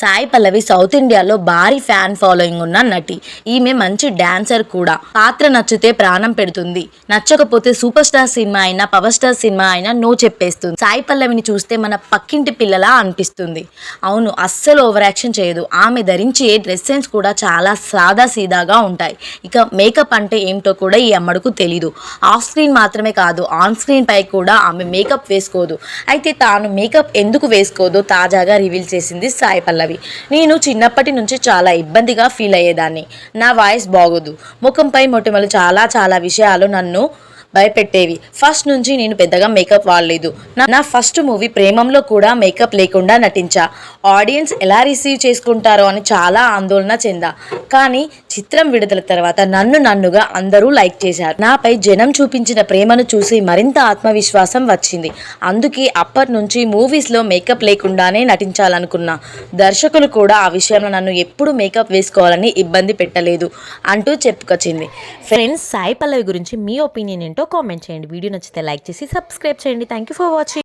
Sai Pallavi south ఇండియాలో భారీ fan following ఉన్న నటి. ఈమె మంచి డాన్సర్ కూడా. పాత్ర నచ్చితే ప్రాణం పెడుతుంది. నచ్చకపోతే సూపర్ స్టార్ సినిమా అయినా పవర్ స్టార్ సినిమా అయినా నో చెప్పేస్తుంది. సాయి పల్లవిని చూస్తే మన పక్కింటి పిల్లలా అనిపిస్తుంది. అవును అస్సలు ఓవర్ యాక్షన్ చేయదు. ఆమె ధరించే డ్రెస్ సెన్స్ కూడా చాలా సాదా సీదాగా ఉంటాయి. ఇక మేకప్ అంటే ఏమిటో కూడా ఈ అమ్మడుకు తెలీదు. ఆఫ్ స్క్రీన్ మాత్రమే కాదు ఆన్ స్క్రీన్ పై కూడా ఆమె మేకప్ వేసుకోదు. అయితే తాను మేకప్ ఎందుకు వేసుకోదో తాజాగా రివీల్ చేసింది సాయి పల్లవి. నేను చిన్నప్పటి నుంచి చాలా ఇబ్బందిగా ఫీల్ అయ్యేదాన్ని. నా వాయిస్ బాగోదు. ముఖంపై మొటిమలు చాలా చాలా విషయాలు నన్ను భయపెట్టేవి. ఫస్ట్ నుంచి నేను పెద్దగా మేకప్ వాడలేదు. నా- నా ఫస్ట్ మూవీ ప్రేమంలో కూడా మేకప్ లేకుండా నటించా. ఆడియన్స్ ఎలా రిసీవ్ చేసుకుంటారో అని చాలా ఆందోళన చెందా. కానీ చిత్రం విడుదల తర్వాత నన్ను నన్నుగా అందరూ లైక్ చేశారు. నాపై జనం చూపించిన ప్రేమను చూసి మరింత ఆత్మవిశ్వాసం వచ్చింది. అందుకే అప్పటి నుంచి మూవీస్లో మేకప్ లేకుండానే నటించాలనుకున్నా. దర్శకులు కూడా ఆ విషయంలో నన్ను ఎప్పుడు మేకప్ వేసుకోవాలని ఇబ్బంది పెట్టలేదు అంటూ చెప్పుకొచ్చింది. ఫ్రెండ్స్ సాయి పల్లవి గురించి మీ ఒపీనియన్ ఏంటో కామెంట్ చేయండి. వీడియో నచ్చితే లైక్ చేసి సబ్స్క్రైబ్ చేయండి. Thank you for watching